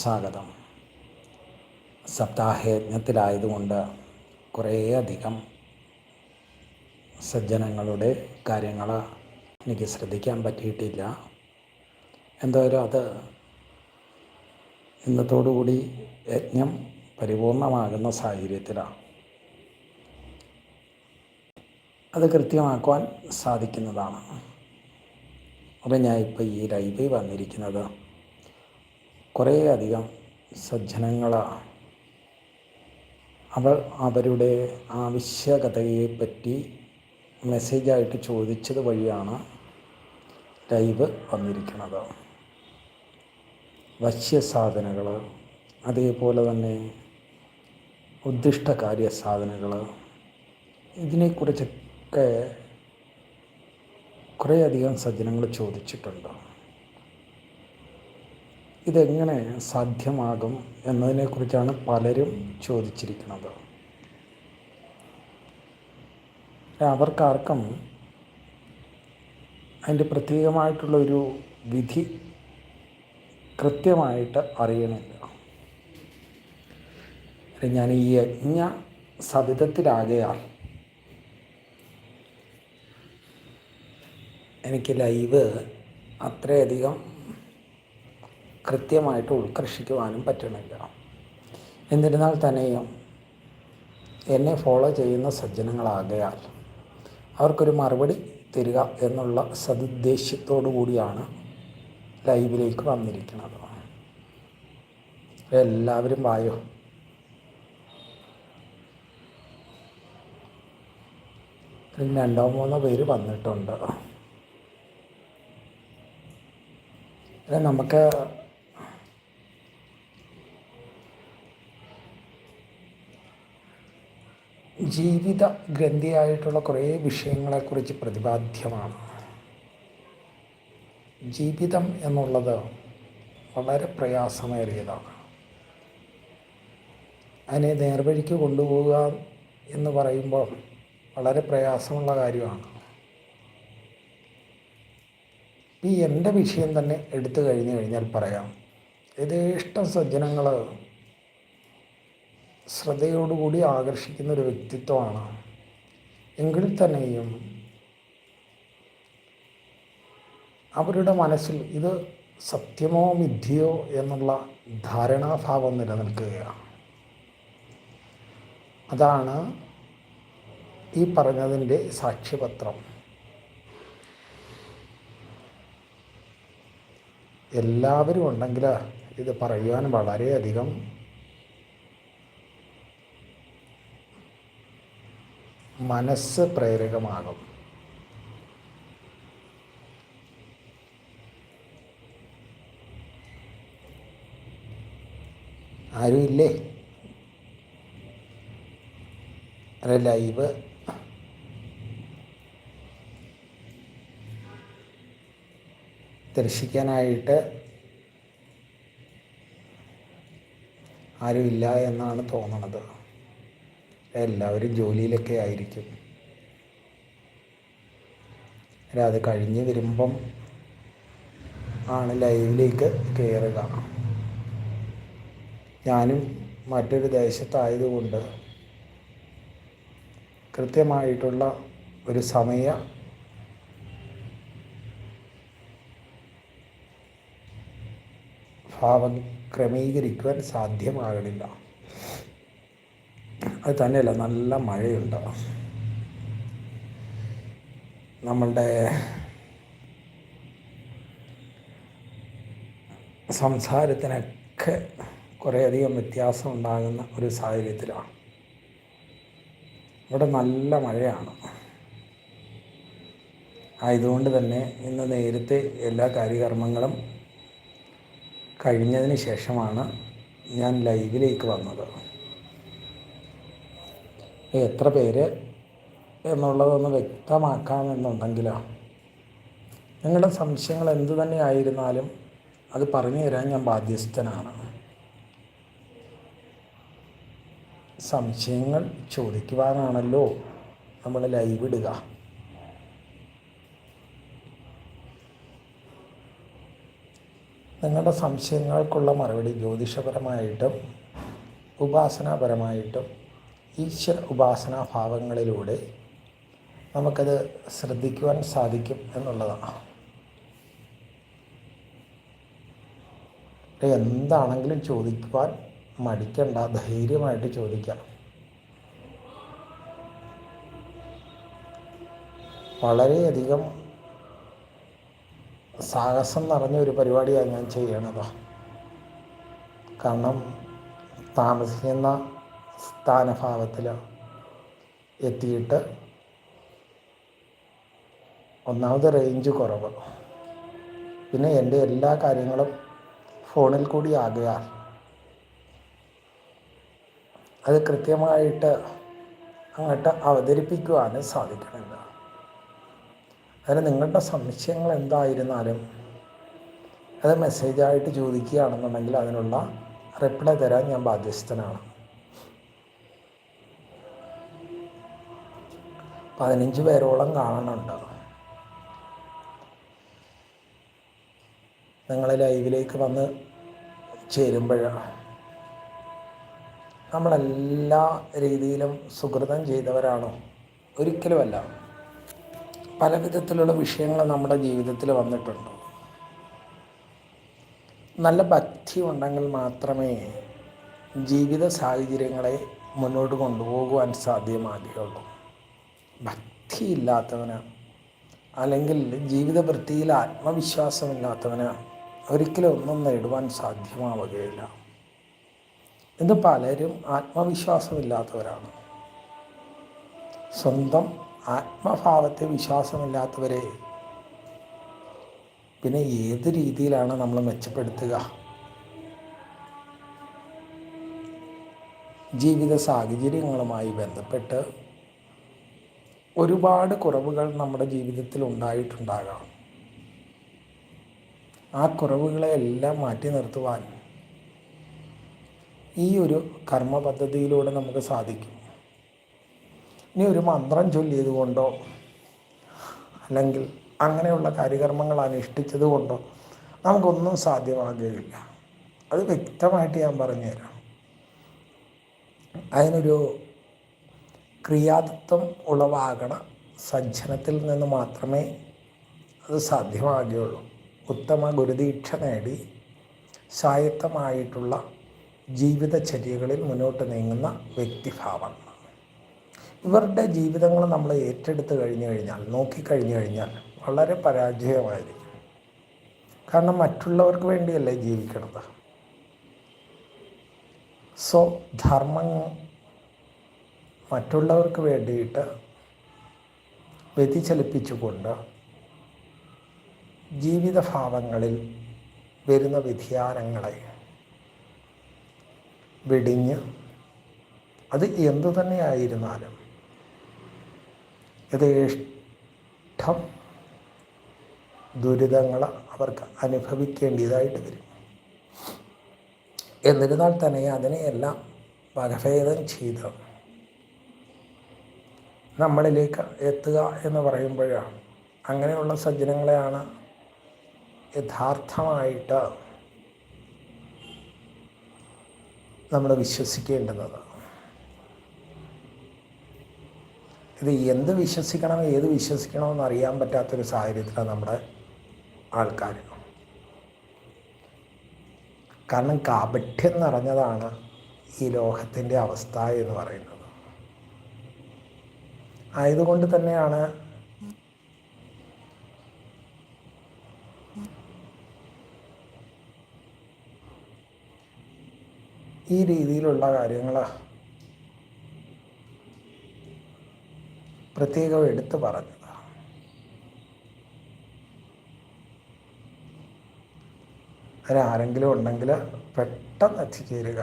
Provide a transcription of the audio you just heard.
സ്വാഗതം. സപ്താഹയജ്ഞത്തിലായതുകൊണ്ട് കുറേയധികം സജ്ജനങ്ങളുടെ കാര്യങ്ങൾ എനിക്ക് ശ്രദ്ധിക്കാൻ പറ്റിയിട്ടില്ല. എന്തായാലും അത് ഇന്നത്തോടുകൂടി യജ്ഞം പരിപൂർണമാകുന്ന സാഹചര്യത്തിലാണ് അത് കൃത്യമാക്കുവാൻ സാധിക്കുന്നതാണ്. അപ്പം ഞാൻ ഇപ്പോൾ ഈ ലൈവിൽ വന്നിരിക്കുന്നത് കുറേയധികം സജ്ജനങ്ങളാണ് അവർ അവരുടെ ആവശ്യകതയെപ്പറ്റി മെസ്സേജായിട്ട് ചോദിച്ചത് വഴിയാണ് ലൈവ് വന്നിരിക്കുന്നത്. വശ്യസാധനകൾ അതേപോലെ തന്നെ ഉദ്ദിഷ്ടകാര്യ സാധനങ്ങൾ ഇതിനെക്കുറിച്ചൊക്കെ കുറേയധികം സജ്ജനങ്ങൾ ചോദിച്ചിട്ടുണ്ട്. ഇതെങ്ങനെ സാധ്യമാകും എന്നതിനെക്കുറിച്ചാണ് പലരും ചോദിച്ചിരിക്കുന്നത്. അവർക്കാർക്കും അതിന്റെ പ്രത്യേകമായിട്ടുള്ളൊരു വിധി കൃത്യമായിട്ട് അറിയണില്ല. ഞാൻ ഈ യജ്ഞ സവിധത്തിലാകയാൽ എനിക്ക് ലൈവ് അത്രയധികം കൃത്യമായിട്ട് ഉത്കർഷിക്കുവാനും പറ്റണില്ല എന്നിരുന്നാൽ തന്നെയും എന്നെ ഫോളോ ചെയ്യുന്ന സജ്ജനങ്ങളാകയാൽ അവർക്കൊരു മറുപടി തരിക എന്നുള്ള സതുദ്ദേശത്തോടു കൂടിയാണ് ലൈവിലേക്ക് വന്നിരിക്കുന്നത്. എല്ലാവരും വായോ? രണ്ടോ മൂന്നോ പേര് വന്നിട്ടുണ്ട്. നമുക്ക് ജീവിത ഗ്രന്ഥിയായിട്ടുള്ള കുറേ വിഷയങ്ങളെക്കുറിച്ച് പ്രതിപാദ്യമാണ്. ജീവിതം എന്നുള്ളത് വളരെ പ്രയാസമേറിയതാണ്. അതിനെ നേർവഴിക്ക് കൊണ്ടുപോവുക എന്ന് പറയുമ്പോൾ വളരെ പ്രയാസമുള്ള കാര്യമാണ്. ഈ എന്റെ വിഷയം തന്നെ എടുത്തു കഴിഞ്ഞു കഴിഞ്ഞാൽ പറയാം. യഥേഷ്ടം സജ്ജനങ്ങൾ ശ്രദ്ധയോടുകൂടി ആകർഷിക്കുന്ന ഒരു വ്യക്തിത്വമാണ്. എങ്കിൽ തന്നെയും അവരുടെ മനസ്സിൽ ഇത് സത്യമോ മിഥ്യയോ എന്നുള്ള ധാരണാഭാവം നിലനിൽക്കുകയാണ്. അതാണ് ഈ പറഞ്ഞതിന്റെ സാക്ഷ്യപത്രം. എല്ലാവരും ഉണ്ടെങ്കിൽ ഇത് പറയുവാൻ വളരെയധികം മനസ്സ് പ്രേരകമാകും. ആരുമില്ലേ? അല്ല ലൈവ്. ദർശിക്കാനായിട്ട് ആരുമില്ല എന്നാണ് തോന്നണത്. എല്ലാവരും ജോലിയിലൊക്കെ ആയിരിക്കും. അത് കഴിഞ്ഞ് വരുമ്പം ആണ് ലൈവിലേക്ക് കയറുക ഞാനും മറ്റൊരു ദേശത്തായതുകൊണ്ട് കൃത്യമായിട്ടുള്ള ഒരു സമയ ഭാവം ക്രമീകരിക്കുവാൻ സാധ്യമാകണില്ല. അത് തന്നെയല്ല നല്ല മഴയുണ്ട്. നമ്മളുടെ സംസാരത്തിനൊക്കെ കുറേയധികം വ്യത്യാസം ഉണ്ടാകുന്ന ഒരു സാഹചര്യത്തിലാണ്. ഇവിടെ നല്ല മഴയാണ്. ആയതുകൊണ്ട് തന്നെ ഇന്ന് നേരത്തെ എല്ലാ കാര്യകർമ്മങ്ങളും കഴിഞ്ഞതിന് ശേഷമാണ് ഞാൻ ലൈവിലേക്ക് വന്നത്. എത്ര പേര് എന്നുള്ളതൊന്ന് വ്യക്തമാക്കാമെന്നുണ്ടെങ്കിലോ? നിങ്ങളുടെ സംശയങ്ങൾ എന്തു തന്നെ ആയിരുന്നാലും അത് പറഞ്ഞു തരാൻ ഞാൻ ബാധ്യസ്ഥനാണ്. സംശയങ്ങൾ ചോദിക്കുവാനാണല്ലോ നമ്മൾ ലൈവ് ഇടുക. നിങ്ങളുടെ സംശയങ്ങൾക്കുള്ള മറുപടി ജ്യോതിഷപരമായിട്ടും ഉപാസനാപരമായിട്ടും ഈശ്വര ഉപാസനാ ഭാവങ്ങളിലൂടെ നമുക്കത് ശ്രദ്ധിക്കുവാൻ സാധിക്കും എന്നുള്ളതാണ്. എന്താണെങ്കിലും ചോദിക്കുവാൻ മടിക്കണ്ട ധൈര്യമായിട്ട് ചോദിക്കാം. വളരെയധികം സാഹസം നിറഞ്ഞ ഒരു പരിപാടിയാണ് ഞാൻ ചെയ്യണത്. കാരണം താമസിക്കുന്ന സ്ഥാനഭാവത്തിൽ എത്തിയിട്ട് ഒന്നാമത് റേഞ്ച് കുറവ്. പിന്നെ എന്റെ എല്ലാ കാര്യങ്ങളും ഫോണിൽ കൂടി ആകയാൽ അത് കൃത്യമായിട്ട് അങ്ങോട്ട് അവതരിപ്പിക്കുവാനും സാധിക്കണില്ല അതിന് നിങ്ങളുടെ സംശയങ്ങൾ എന്തായിരുന്നാലും അത് മെസ്സേജായിട്ട് ചോദിക്കുകയാണെന്നുണ്ടെങ്കിൽ അതിനുള്ള റിപ്ലൈ തരാൻ ഞാൻ ബാധ്യസ്ഥനാണ്. പതിനഞ്ച് പേരോളം കാണുന്നുണ്ട്. നിങ്ങൾ ലൈവിലേക്ക് വന്ന് ചേരുമ്പോഴാണ്. നമ്മളെല്ലാ രീതിയിലും സുഹൃതം ചെയ്തവരാണോ. ഒരിക്കലുമല്ല. പല വിധത്തിലുള്ള വിഷയങ്ങൾ നമ്മുടെ ജീവിതത്തിൽ വന്നിട്ടുണ്ട്. നല്ല ഭക്തി ഉണ്ടെങ്കിൽ മാത്രമേ ജീവിത സാഹചര്യങ്ങളെ മുന്നോട്ട് കൊണ്ടുപോകുവാൻ സാധ്യമാകുകയുള്ളൂ. ഭക്തിയില്ലാത്തവന്. അല്ലെങ്കിൽ ജീവിത വൃത്തിയിൽ ആത്മവിശ്വാസമില്ലാത്തവന്. ഒരിക്കലും ഒന്നും നേടുവാൻ സാധ്യമാവുകയില്ല. ഇന്ന് പലരും ആത്മവിശ്വാസമില്ലാത്തവരാണ്. സ്വന്തം ആത്മഭാവത്തെ വിശ്വാസമില്ലാത്തവരെ പിന്നെ ഏത് രീതിയിലാണ് നമ്മൾ മെച്ചപ്പെടുത്തുക? ജീവിത സാഹചര്യങ്ങളുമായി ബന്ധപ്പെട്ട് ഒരുപാട് കുറവുകൾ നമ്മുടെ ജീവിതത്തിൽ ഉണ്ടായിട്ടുണ്ടാകാം. ആ കുറവുകളെ എല്ലാം മാറ്റി നിർത്തുവാൻ ഈ ഒരു കർമ്മ പദ്ധതിയിലൂടെ നമുക്ക് സാധിക്കും. ഇനി ഒരു മന്ത്രം ചൊല്ലിയത് കൊണ്ടോ അല്ലെങ്കിൽ അങ്ങനെയുള്ള കാര്യകർമ്മങ്ങൾ അനുഷ്ഠിച്ചത് കൊണ്ടോ നമുക്കൊന്നും സാധ്യമാകുകയില്ല. അത് വ്യക്തമായിട്ട് ഞാൻ പറഞ്ഞുതരാം. അതിനൊരു ക്രിയാതത്വം ഉളവാകണ സജ്ജനത്തിൽ നിന്ന് മാത്രമേ അത് സാധ്യമാകുകയുള്ളൂ. ഉത്തമ ഗുരുദീക്ഷ നേടി സ്വായത്തമായിട്ടുള്ള ജീവിതചര്യകളിൽ മുന്നോട്ട് നീങ്ങുന്ന വ്യക്തിഭാവം. ഇവരുടെ ജീവിതങ്ങൾ നമ്മൾ ഏറ്റെടുത്ത് കഴിഞ്ഞു കഴിഞ്ഞാൽ നോക്കിക്കഴിഞ്ഞു കഴിഞ്ഞാൽ വളരെ പരാജയമായിരിക്കും. കാരണം മറ്റുള്ളവർക്ക് വേണ്ടിയല്ലേ ജീവിക്കുന്നത് സോ ധർമ്മം മറ്റുള്ളവർക്ക് വേണ്ടിയിട്ട് വ്യതിചലിപ്പിച്ചുകൊണ്ട് ജീവിതഭാവങ്ങളിൽ വരുന്ന വ്യതിയാനങ്ങളെ വെടിഞ്ഞ് അത് എന്തു തന്നെയായിരുന്നാലും യഥേഷ്ടം ദുരിതങ്ങൾ അവർക്ക് അനുഭവിക്കേണ്ടതായിട്ട് വരും. എന്നിരുന്നാൽ തന്നെ അതിനെയെല്ലാം വകഭേദം ചെയ്ത് നമ്മളിലേക്ക് എത്തുക എന്ന് പറയുമ്പോഴാണ്. അങ്ങനെയുള്ള സജ്ജനങ്ങളെയാണ് യഥാർത്ഥമായിട്ട് നമ്മൾ വിശ്വസിക്കേണ്ടുന്നത്. ഇത് എന്ത് വിശ്വസിക്കണം ഏത് വിശ്വസിക്കണമെന്ന് അറിയാൻ പറ്റാത്തൊരു സാഹചര്യത്തിലാണ് നമ്മുടെ ആൾക്കാർ. കാരണം കാപഠ്യം നിറഞ്ഞതാണ് ഈ ലോകത്തിന്റെ അവസ്ഥ എന്ന് പറയുന്നത്. ആയതുകൊണ്ട് തന്നെയാണ് ഈ രീതിയിലുള്ള കാര്യങ്ങൾ പ്രത്യേകം എടുത്തു പറഞ്ഞത്. അതിനാരെങ്കിലും ഉണ്ടെങ്കിൽ പെട്ടെന്ന് എത്തിച്ചേരുക